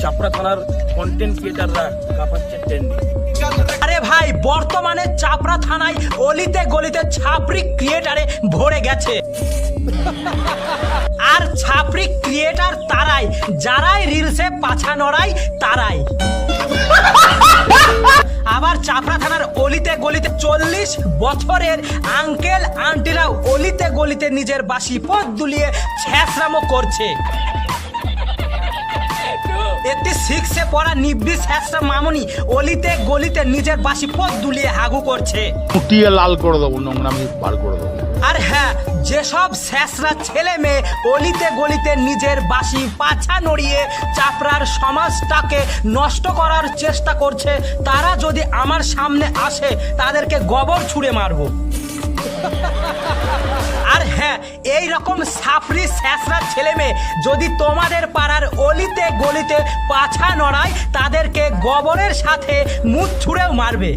চাপড়া থানার content ক্রিয়েটাররা কাঁপাচ্ছে trending আরে ভাই, বর্তমানে চাপড়া থানায় অলিতে গলিতে ছাপরি ক্রিয়েটারে ভরে গেছে। আর ছাপরি ক্রিয়েটার তারাই, যারাই রিলসে পাছা নড়াই, তারাই। আবার চাপড়া থানার অলিতে গলিতে চল্লিশ বছরের আঙ্কেল আন্টিরা অলিতে গলিতে নিজের বাসি পথ দুলিয়ে ছ্যাঁচড়ামো করছে। সিক্সে পড়া নিব্বি স্যাসরা মামনি অলিতে গলিতে নিজের বাসি পথ দুলিয়ে হাগু করছে। ফুটিয়ে লাল করে দেবো নোংরামি বার করে দেবো। আর হ্যাঁ যেসব স্যাসরা ছেলে মেয়ে অলিতে গলিতে নিজের বাসি পাছা নড়িয়ে চাপড়ার সমাজটাকে নষ্ট করার চেষ্টা করছে তারা যদি আমার সামনে আসে তাদেরকে গবর ছুঁড়ে মারবো। এই রকম সাফরি স্যাসরা ছেলে মেয়ে যদি তোমাদের পাড়ার অলিতে গলিতে পাছা নড়ায়, তাদেরকে গবরের সাথে মুখ ছুঁড়েও মারবে।